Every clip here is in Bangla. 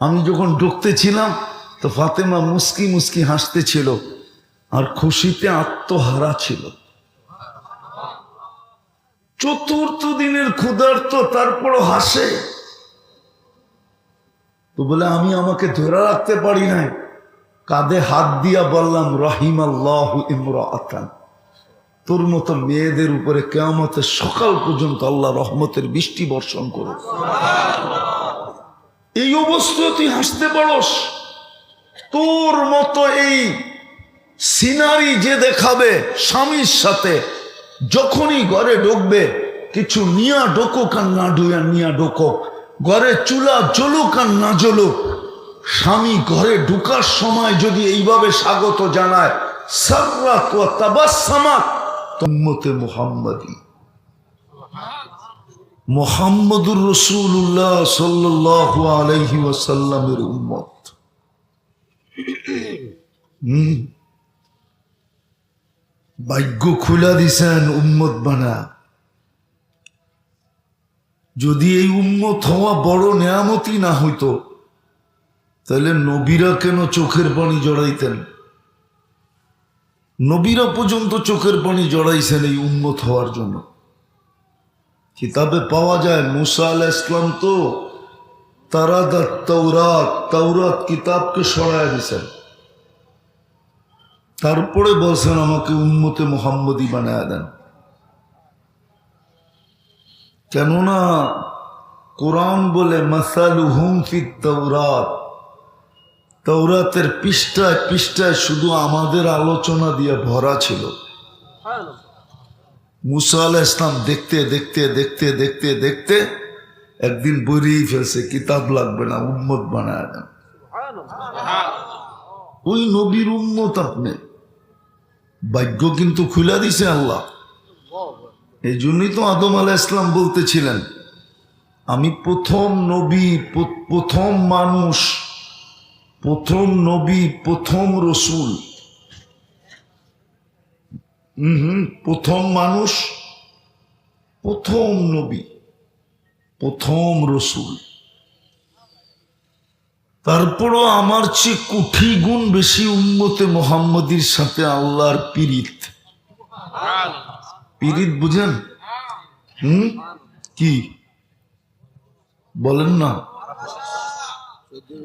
আমি যখন ঢুকতেছিলাম, তো ফাতেমা মুস্কি মুস্কি হাসতেছিল আর খুশিতে আত্মহারা ছিল। চতুর্থ দিনের ক্ষুধার্ত, তারপরও হাসে। তো বলে, আমি আমাকে ধরে রাখতে পারি নাই। কাঁধে হাত দিয়া বললাম রহিম আল্লাহ ইমরাতান তোর মতো মেয়েদের উপরে কেয়ামতের সকাল পর্যন্ত আল্লাহ রহমতের বৃষ্টি বর্ষণ করো এই অবস্থায় তুই হাসতে পারস। তোর মতো এই সিনারি যে দেখাবে স্বামীর সাথে, যখনই ঘরে ঢুকবে, কিছু নিয়া ঢোকুক আর না ডুয়া নিয়া ঢোকুক ঘরে চুলা জ্বলুক আর না জ্বলুক, স্বামী ঘরে ঢুকার সময় যদি এইভাবে স্বাগত জানায়, সার্রাত ওয়া উম্মতে মুহাম্মাদি। মোহাম্মদুর রসুল্লাহ সাল্লাহ আলহি ওয়াসাল্লামের উম্মত। ভাগ্য খুলা দিছেন উম্মত বানা। যদি এই উম্মত হওয়া বড় নেয়ামতি না হইতো, তাহলে নবীরা কেন চোখের পানি জড়াইতেন? নবীরা পর্যন্ত চোখের পানি জড়াইছেন এই উন্মত হওয়ার জন্য। কিতাবে পাওয়া যায়, মুসা আল ইসলাম তো তারা তৌরাত তৌরাত কিতাবকে সরায় দিছেন। তারপরে বলছেন, আমাকে উন্মতে মোহাম্মদী বানায় দেন। কেননা কোরআন বলে মাসালু হুম ফিত তৌরাত তৌরাতের পৃষ্ঠায় পৃষ্ঠায় শুধু আমাদের আলোচনা দিয়ে ভরা ছিল। মুসা আলাহ ইসলাম দেখতে দেখতে দেখতে দেখতে দেখতে একদিন বইরেই ফেলছে কিতাব লাগবে না উম্মত বানায় দেন। ওই নবীর উম্মত আপনি। ভাগ্য কিন্তু খুলে দিছে আল্লাহ। এই জন্যই তো আদম আলাহ ইসলাম বলতেছিলেন আমি প্রথম নবী প্রথম মানুষ প্রথম নবী, প্রথম রসুল। হুম, প্রথম মানুষ, প্রথম নবী, প্রথম রসুল। তারপরও আমার চেয়ে কুঠি গুণ বেশি উন্মতে মোহাম্মদীর সাথে আল্লাহর পিরিত। পিরিত বুঝেন? হুম? কি? বলেন না।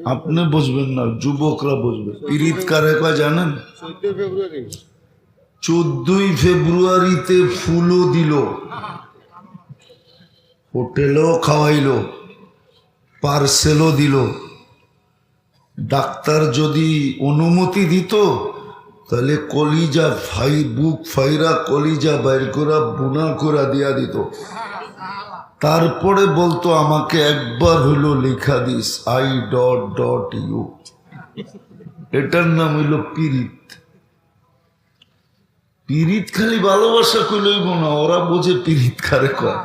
আপনি বুঝবেন না, যুবকরা বুঝবে। পিরিত কারে কয় জানেন? চোদ্দই ফেব্রুয়ারিতে ফুলও দিল, হোটেলও খাওয়াইলো, পার্সেলও দিল। ডাক্তার যদি অনুমতি দিত, তাহলে কলিজা ফাই, বুক ফাইরা কলিজা বাইর করা, বুনা করা দিয়া দিত। তারপরে বলতো আমাকে একবার হইল লেখা this I dot dot U এটার নাম হইল পিরিত। পিরিত খালি ভালোবাসা কইলইব না, ওরা বোঝে পিরিত কারে কয়।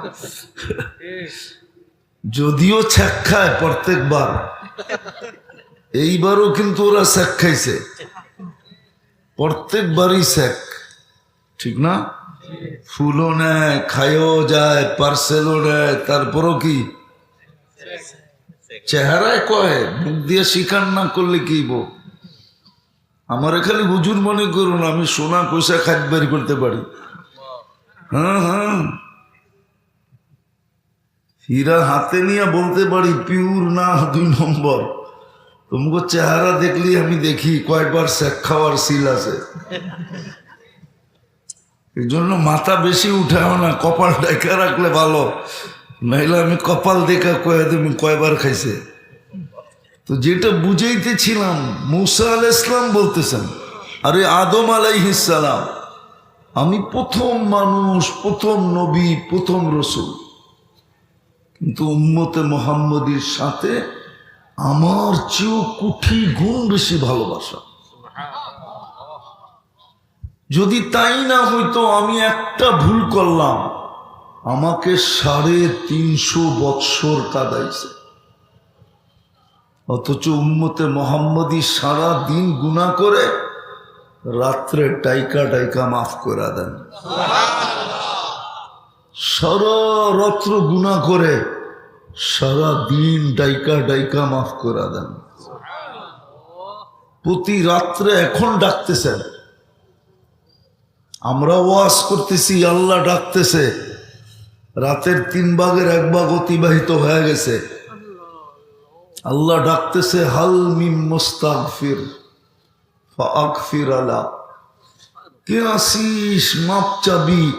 যদিও ছ্যাক খায় প্রত্যেকবার, এইবারও কিন্তু ওরা স্যাক খাইছে। প্রত্যেকবারই স্যাক ঠিক না? ফুলও নেয় খাইও যায়, পার্সেলও নেয়, তারপরও কি? চেহারায় কয়, মুখ দিয়ে স্বীকার না করলে কি বো আমার খালি হুজুর মনে করুন, আমি সোনা পয়সা খাদ বের করতে পারি। হ্যাঁ হ্যাঁ। হীরা হাতে নিয়ে বলতে পারি, পিউর না, দুই নম্বর। তোমাকে চেহারা দেখলি আমি দেখি কয়েকবার শেখ খাওয়ার সিল আছে। এই জন্য মাথা বেশি উঠাও না, কপাল ডেকে রাখলে ভালো। নাইলে আমি কপাল দেখা কয়ে তুমি কয়বার খাইছে। তো যেটা বুঝাইতেছিলাম, মুসা আল ইসলাম বলতেছেন, আরে আদম আলাইহিসালাম আমি প্রথম মানুষ, প্রথম নবী, প্রথম রসুল। কিন্তু উম্মতে মোহাম্মদীর সাথে আমার চেয়েও কুঠি গুণ বেশি ভালোবাসা। যদি তাই না হইতো, আমি একটা ভুল করলাম। আমাকে সাড়ে তিনশো বৎসর কাদাইছে। অথচ উম্মতে মোহাম্মদী সারা দিন গুণা করে, রাত্রে টাইকা টাইকা মাফ করে দেন। সারা রাত্র গুণা করে সারা দিন ডাইকা ডাইকা মাফ করে দেন। প্রতি রাত্রে এখন ডাকতেছেন। আমরা ওয়াজ করতেছি, আল্লাহ ডাকতেছে। রাতের তিন ভাগের এক ভাগ অতিবাহিত হয়ে গেছে। আল্লাহ ডাকতেছে, হাল মিম মুস্তাগফির, ফাগফির আলা। কে আসিস, মাপ চাবি।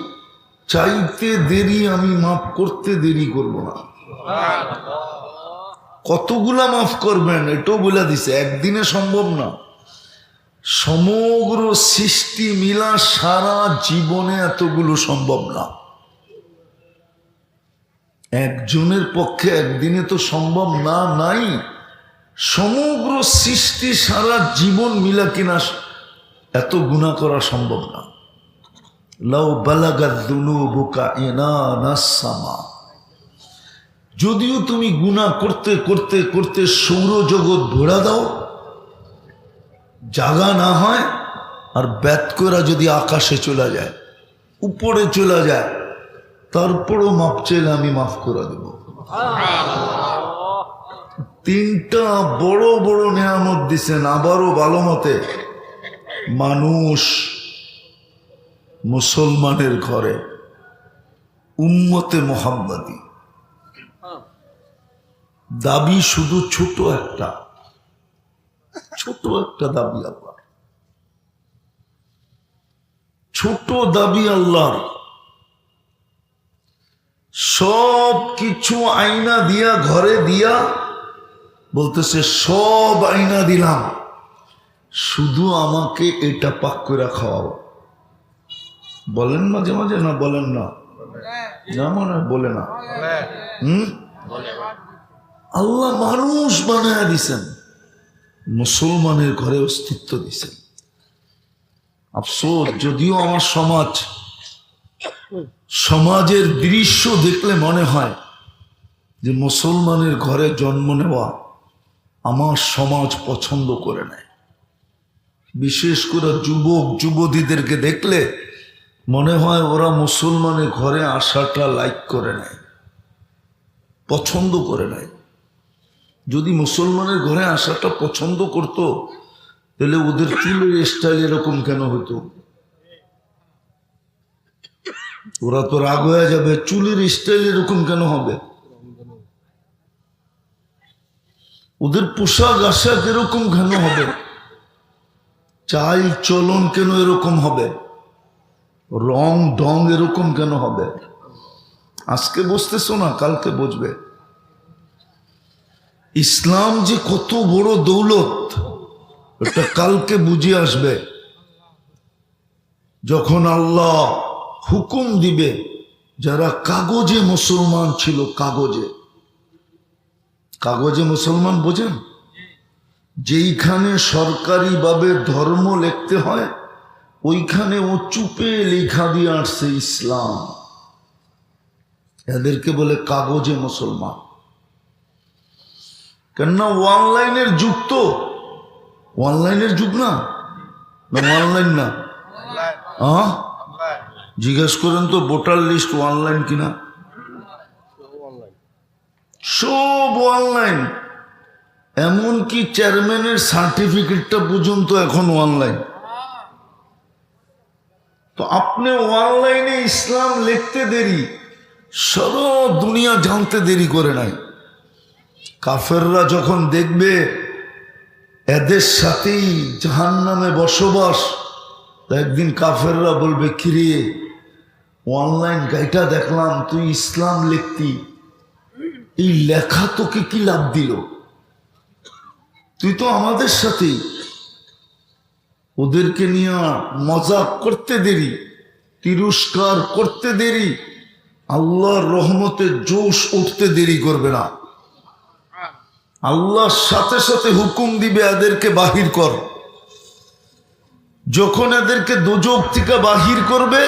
চাইতে দেরি, আমি মাফ করতে দেরি করব না। কতগুলা মাফ করবেন, এটাও বলে দিছে, একদিনে সম্ভব না। সমগ্র সৃষ্টি মিলা সারা জীবনে এতগুলো সম্ভব না। একজনের পক্ষে একদিনে তো সম্ভব না, নাই। সমগ্র সৃষ্টি সারা জীবন মিলা কিনা এত গুণা করা সম্ভব না। লাউ বালাগা দুনুবুকা ইনানাসামা যদিও তুমি গুণা করতে করতে করতে সৌরজগৎ ভরা দাও জাগা না হয় আর ব্যাত করা যদি আকাশে চলে যায়, উপরে চলে যায়, তারপরও মাপ চাইলে আমি মাফ করে দেব। তিনটা বড় বড় নেয়ামত দিছেন, আবারও ভালো মতে। মানুষ মুসলমানের ঘরে উম্মতে মোহাম্মদী। দাবি শুধু ছোট একটা। ছোট একটা দাবি আল্লাহ। ছোট দাবি আল্লাহর। সব কিছু আয়না দিয়া ঘরে দিয়া বলতেছে সব আয়না দিলাম। শুধু আমাকে এটা পাক করে খাওয়াও। বলেন মাঝে মাঝে না বলেন না? না মনে বলে না। হুম? আল্লাহ মানুষ বানায় দিছেন। মুসলমানের ঘরে অস্তিত্ব দিছেন আফসোস, যদিও আমার সমাজ, সমাজের দৃশ্য দেখলে মনে হয় যে মুসলমানের ঘরে জন্ম নেওয়া আমার সমাজ পছন্দ করে নেয়। বিশেষ করে যুবক, যুবতীদেরকে দেখলে মনে হয় ওরা মুসলমানের ঘরে আসাটা লাইক করে নেয়, পছন্দ করে নেয়। যদি মুসলমানের ঘরে আসাটা পছন্দ করতো, তাহলে ওদের চুলের স্টাইল এরকম কেন হতো? ওরা তো রাগ হয়ে যাবে, চুলের স্টাইল এরকম কেন হবে? ওদের পোশাক আশাক এরকম কেন হবে? চাল চলন কেন এরকম হবে? রং ঢং এরকম কেন হবে? আজকে বুঝতেছো না, কালকে বুঝবে ইসলাম যে কত বড় দৌলত, ওটা কালকে বুঝে আসবে। যখন আল্লাহ হুকুম দিবে, যারা কাগজে মুসলমান ছিল, কাগজে। কাগজে মুসলমান বোঝেন? যেইখানে সরকারিভাবে ধর্ম লিখতে হয়, ওইখানে ও চুপে লেখা দিয়ে আসছে ইসলাম। এদেরকে বলে কাগজে মুসলমান। কেননা অনলাইনের যুগ তো। অনলাইনের যুগ না? অনলাইন না। হ্যাঁ? জিজ্ঞেস করেন তো, ভোটার লিস্ট অনলাইন কিনা? সব অনলাইন এমনকি চেয়ারম্যানের সার্টিফিকেটটা পর্যন্ত এখন অনলাইন তো আপনি অনলাইনে ইসলাম লিখতে দেরি, সারা দুনিয়া জানতে দেরি করে নাই। কাফেররা যখন দেখবে, এদের সাথেই জাহান নামে বসবাস একদিন কাফেররা বলবে, কিরে অনলাইন গাইটা দেখলাম, তুই ইসলাম লিখতি। এই লেখা তোকে কি লাভ দিল? তুই তো আমাদের সাথেই। ওদেরকে নিয়ে মজা করতে দেরি, তিরস্কার করতে দেরি, আল্লাহর রহমতে জোশ উঠতে দেরি করবে না। আল্লাহর সাথে সাথে হুকুম দিবে এদেরকে বাহির কর। যখন এদেরকে দোজক থেকে বাহির করবে,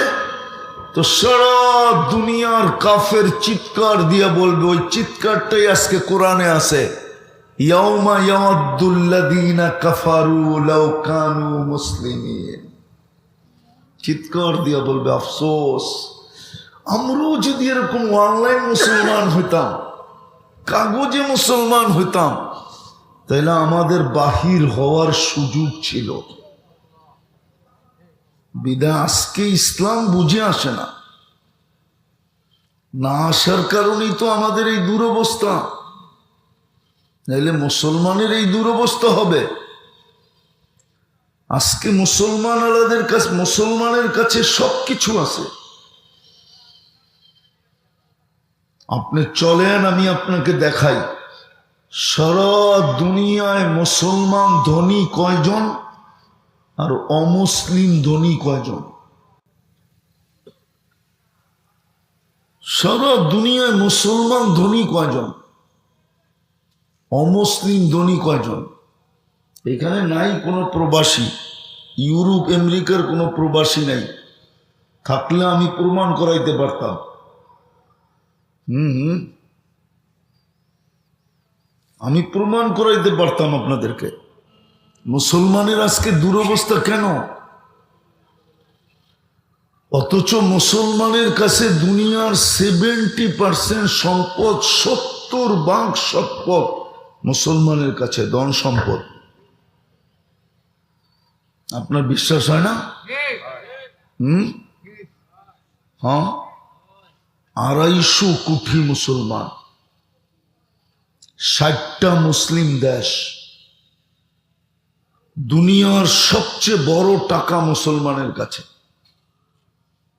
তো সারা দুনিয়ার কাফের চিৎকার দিয়া বলবে, ওই চিৎকারটাই আজকে কোরআনে আছে। ইয়ামাদ্দুল্লাযীনা কাফারু চিৎকার দিয়া বলবে, আফসোস, আমরাও যদি এরকম অনলাইন মুসলমান হইতাম কাগজে মুসলমান হইতাম। তাহলে আমাদের বাহির হওয়ার সুযোগ ছিল। বিদা আজকে ইসলাম বুঝে আসে না। না আসার কারণেই তো আমাদের এই দুরবস্থা। নাইলে মুসলমানের এই দুরবস্থা হবে। আজকে মুসলমান আলাদের কাছে মুসলমানের কাছে সব কিছু আছে। আপনি চলেন, আমি আপনাকে দেখাই। সারা দুনিয়ায় মুসলমান ধনী কয়জন আর অমুসলিম ধনী কয়জন? সারা দুনিয়ায় মুসলমান ধনী কয়জন? অমুসলিম ধনী কয়জন? এখানে নাই কোনো প্রবাসী। ইউরোপ, আমেরিকার কোনো প্রবাসী নাই। থাকলে আমি প্রমাণ করাইতে পারতাম। হুম আমি প্রমাণ করাইতে পারতাম আপনাদেরকে। মুসলমানের আজকে দুরবস্থা কেন? অথচ মুসলমানের কাছে দুনিয়ার সেভেন্টি পার্সেন্ট সম্পদ সত্তর বাঘ সম্পদ মুসলমানের কাছে ধন সম্পদ। আপনার বিশ্বাস হয় না? হুম? হ্যাঁ? আড়াইশো কোটি মুসলমান, ষাটটা মুসলিম দেশ, দুনিয়ার সবচেয়ে বড় টাকা মুসলমানের কাছে।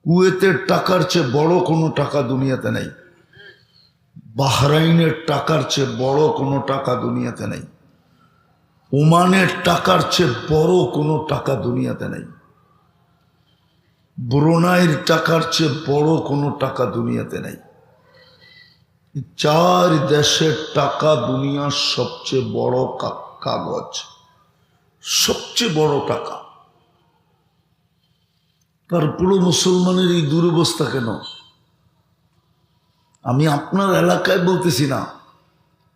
কুয়েতের টাকার চেয়ে বড় কোনো টাকা দুনিয়াতে নেই। বাহরাইনের টাকার চেয়ে বড় কোনো টাকা দুনিয়াতে নেই। ওমানের টাকার চেয়ে বড় কোনো টাকা দুনিয়াতে নেই। ব্রোনাইয়ের টাকার চেয়ে বড় কোনো টাকা দুনিয়াতে নেই। চার দেশের টাকা দুনিয়ার সবচেয়ে বড় কাগজ। সবচেয়ে বড় টাকা। তারপরও মুসলমানের এই দুরবস্থা কেন? আমি আপনার এলাকায় বলতেছি না,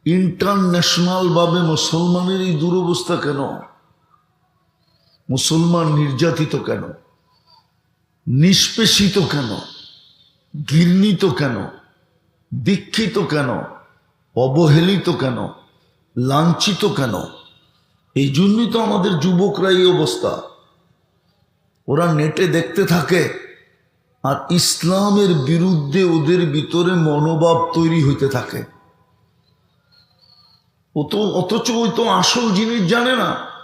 ইন্টারন্যাশনাল ভাবে মুসলমানের এই দুরবস্থা কেন? মুসলমান নির্যাতিত কেন? নিষ্পেষিত কেন? ঘৃণিত কেন? দীক্ষিত কেন? অবহেলিত কেন? লাঞ্ছিত কেন? এই জন্যই তো আমাদের যুবকরা এই অবস্থা। ওরা নেটে দেখতে থাকে আর ইসলামের বিরুদ্ধে ওদের ভিতরে মনোভাব তৈরি হইতে থাকে। ও তো অথচ ওই তো আসল জিনিস জানে না।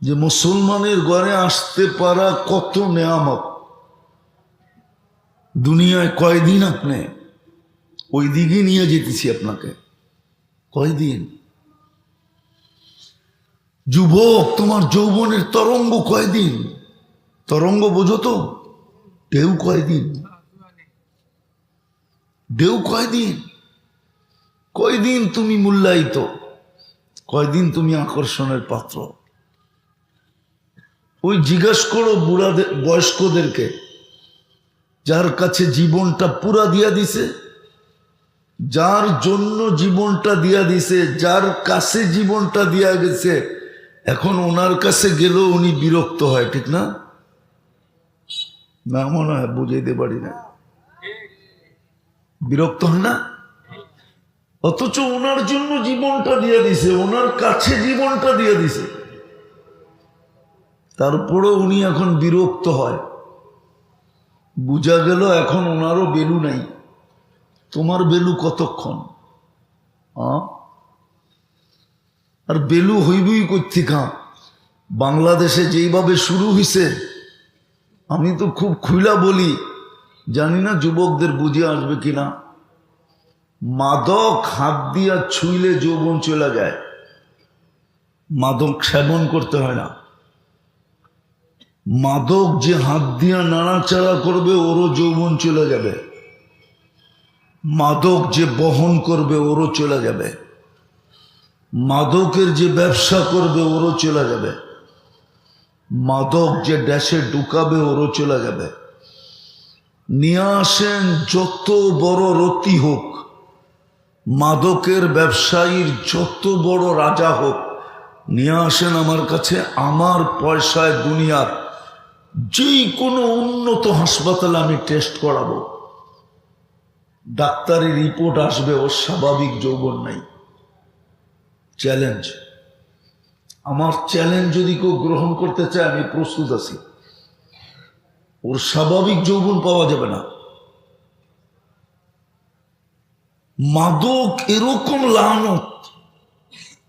যে মুসলমানের ঘরে আসতে পারা কত নেয়ামত? দুনিয়ায় কয়দিন আপনি? ওই দিকে নিয়ে যেতেছি আপনাকে। কয়দিন? যুবক, তোমার যৌবনের তরঙ্গ কয়দিন? তরঙ্গ বোঝো তো। ঢেউ কয়দিন? ঢেউ কয়দিন? কয়দিন তুমি মূল্যায়িত? কয়দিন তুমি আকর্ষণের পাত্র? ওই জিজ্ঞাসা করো বুড়াদের, বয়স্কদেরকে, যার কাছে জীবনটা পুরা দিয়া দিছে, যার জন্য জীবনটা দিয়া দিছে, যার কাছে জীবনটা দিয়া গেছে, এখন ওনার কাছে গেলেও উনি বিরক্ত হয়, ঠিক না? না মনে হয়, বুঝাইতে পারি না। বিরক্ত হয় না? অথচ ওনার জন্য জীবনটা দিয়ে দিছে, ওনার কাছে জীবনটা দিয়ে দিছে। তারপরেও উনি এখন বিরক্ত হয়। বুঝা গেল এখন ওনারও বেলু নাই। তোমার বেলু কতক্ষণ? আর বেলু হইবই কোথেকা বাংলাদেশে যেইভাবে শুরু হইছে, আমি তো খুব খুইলা বলি, জানি না যুবকদের বুঝে আসবে কিনা। মাদক হাত দিয়া ছুইলে যৌবন চলে যায়। মাদক সেবন করতে হয় না। মাদক যে হাত দিয়া নাড়াচাড়া করবে, ওরও যৌবন চলে যাবে। মাদক যে বহন করবে, ওরও চলে যাবে। মাদকের যে ব্যবসা করবে, ওরও চলে যাবে। মাদক যে ড্যাশে ঢুকাবে, ওরও চলে যাবে। নিয়ে আসেন যত বড় রতি হোক, মাদকের ব্যবসায়ীর যত বড় রাজা হোক, নিয়ে আসেন আমার কাছে, আমার পয়সায় দুনিয়ার যে কোনো উন্নত হাসপাতালে আমি টেস্ট করাবো। ডাক্তারের রিপোর্ট আসবে ওর স্বাভাবিক যৌবন নাই। চ্যালেঞ্জ। আমার চ্যালেঞ্জ যদি কেউ গ্রহণ করতে চায়, আমি প্রস্তুত আছি। ওর স্বাভাবিক যৌবন পাওয়া যাবে না। মাদক এরকম লানত,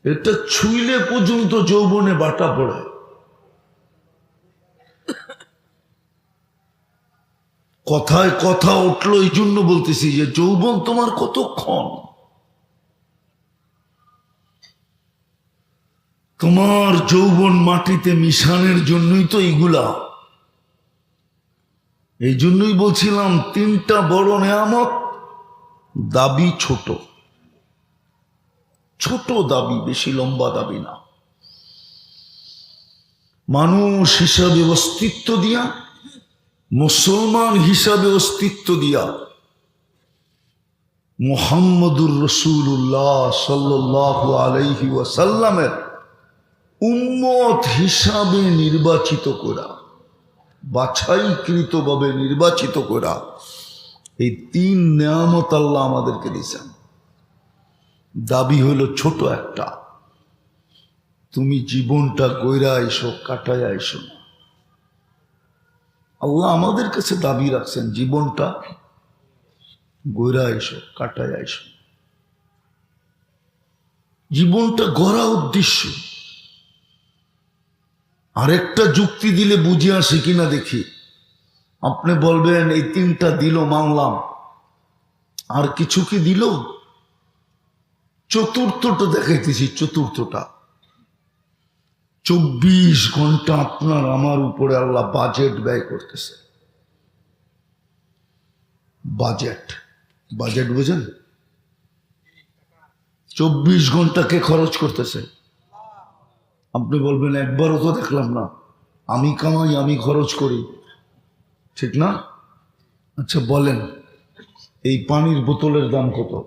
এটা ছুইলে পর্যন্ত যৌবনে বাটা পড়ে। কথায় কথা উঠল এই জন্য বলতেছি যে, যৌবন তোমার কতক্ষণ? তোমার যৌবন মাটিতে মিশানের জন্যই তো এইগুলা। এই জন্যই বলছিলাম, তিনটা বড় নেয়ামত, দাবি ছোট। ছোট দাবি, বেশি লম্বা দাবি না। মানুষ হিসাবে অস্তিত্ব দিয়া মুসলমান হিসাবে অস্তিত্ব দিয়া মোহাম্মদুর রসুল্লাহ সাল্লাহ আলাইহি ওয়াসাল্লামের উম্মত হিসাবে নির্বাচিত করা, বাছাইকৃতভাবে নির্বাচিত করা, এই তিন নেয়ামত আল্লাহ আমাদেরকে দিয়েছেন। দাবি হলো ছোট একটা, তুমি জীবনটা গইরা আইসো কাটায় আইসো না। আল্লাহ আমাদের কাছে দাবি রাখছেন, জীবনটা গইরা আইসো কাটায় আইসো জীবনটা গড়া উদ্দেশ্য। আরেকটা যুক্তি দিলে বুঝে আসে কিনা দেখি। আপনি বলবেন, এই তিনটা দিল মানলাম। আর কিছু কি দিল? চতুর্থটা দেখাইতেছি, চতুর্থটা। চব্বিশ ঘণ্টা আপনার আমার উপরে আল্লাহ বাজেট ব্যয় করতেছে। বাজেট বাজেট বুঝেন? চব্বিশ ঘন্টাকে খরচ করতেছে? আপনি বলবেন, একবারও তো দেখলাম না। আমি কামাই, আমি খরচ করি। ঠিক না? আচ্ছা বলেন, এই পানির বোতলের দাম কত?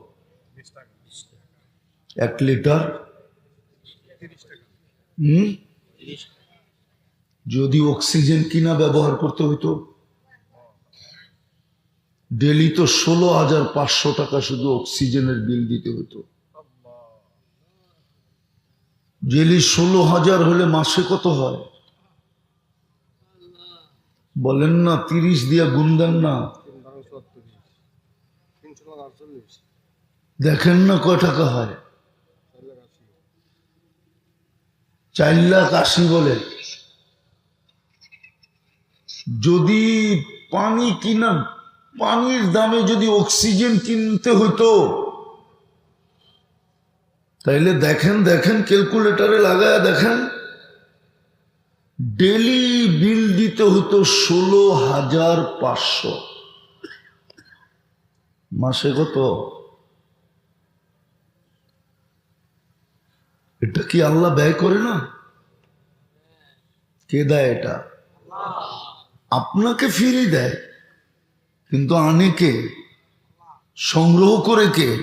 এক লিটার? হুম? যদি অক্সিজেন কিনা ব্যবহার করতে হইতো। ডেলি তো ষোলো হাজার পাঁচশো টাকা শুধু অক্সিজেনের বিল দিতে হতো ডেলি ষোলো হাজার হলে মাসে কত হয়? বলেন না তিরিশ দিয়া গুণ দেন না। দেখেন না কয় টাকা হয়। চার লাখ আশি বলে। যদি পানি কিনা, পানির দামে যদি অক্সিজেন কিনতে হতো তাইলে দেখেন দেখেন, ক্যালকুলেটারে লাগায় দেখেন, ডেলি বিল দিতে হতো ষোলো হাজার পাঁচশো। মাসে কত? এটা কি আল্লাহ ব্যয় করে না? কে দেয় এটা? আপনাকে ফিরে দেয়। কিন্তু আনে কে? সংগ্রহ করে কে?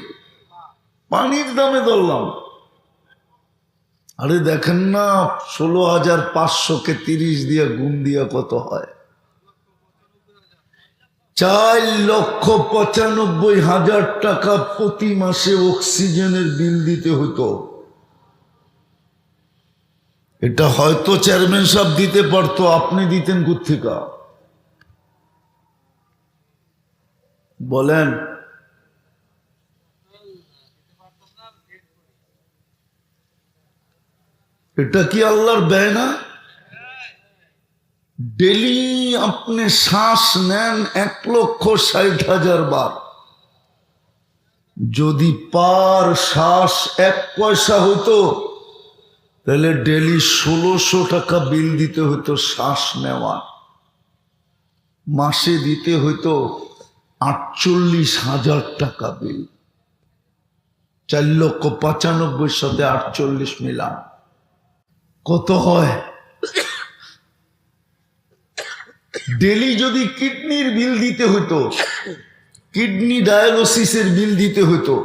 পানির দামে ধরলাম। আরে দেখেন না, ষোলো হাজার পাঁচশোকে তিরিশ দিয়ে গুণ দিয়ে কত হয়? চার লক্ষ পঁচানব্বই হাজার টাকা প্রতি মাসে অক্সিজেনের বিল দিতে হতো। এটা হয়তো চেয়ারম্যান সাহেব দিতে পারতো, আপনি দিতেন কোথেকা বলেন। এটা কি আল্লাহর ব্যয় না? ডেলি আপনি শ্বাস নেন এক লক্ষ ষাট হাজার বার। যদি পার শ্বাস এক পয়সা হতো তাহলে ডেলি ষোলোশো টাকা বিল দিতে হতো শ্বাস নেওয়া মাসে দিতে হতো আটচল্লিশ হাজার টাকা বিল। চার লক্ষ পঁচানব্বই সাথে আটচল্লিশ মিলান। কত হয়? ডেলি যদি কিডনির বিল দিতে হতো কিডনি ডায়ালিসিসের বিল দিতে হতো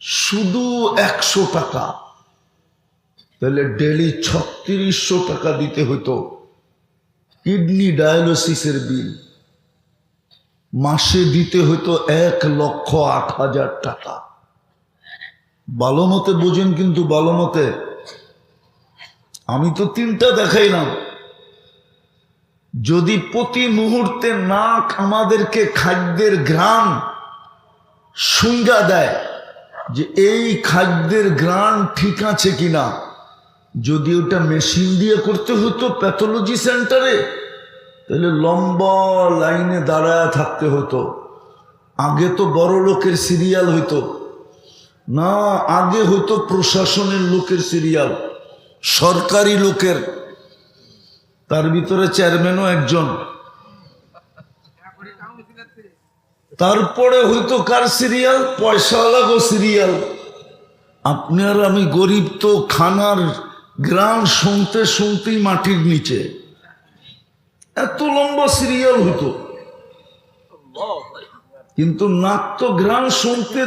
শুধু একশো টাকা। তাহলে ডেলি ছত্রিশশো টাকা দিতে হতো কিডনি ডায়ালিসিসের বিল। মাসে দিতে হতো এক লক্ষ আট হাজার টাকা। ভালো মতে বোঝেন কিন্তু ভালো মতে। আমি তো তিনটা দেখাইলাম। যদি প্রতি মুহূর্তে নাক আমাদেরকে খাদ্যের ঘ্রাণ সুঙ্গা দেয় যে এই খাদ্যের ঘ্রাণ ঠিক আছে কিনা যদি ওটা মেশিন দিয়ে করতে হতো প্যাথোলজি সেন্টারে, তাহলে লম্বা লাইনে দাঁড়ায় থাকতে হতো। আগে তো বড় লোকের সিরিয়াল হইতো। না, আগে হইতো প্রশাসনের লোকের সিরিয়াল, সরকারি লোকের। তার ভিতরে চেয়ারম্যানও একজন। তারপরে হইতো কার সিরিয়াল? পয়সাওয়ালাগো সিরিয়াল। আপনি আর আমি গরিব তো, খানার গ্রাম শুনতে শুনতেই মাটির নিচে। এত লম্বা সিরিয়াল হতো কিন্তু নাক তো গ্রাম শুনতে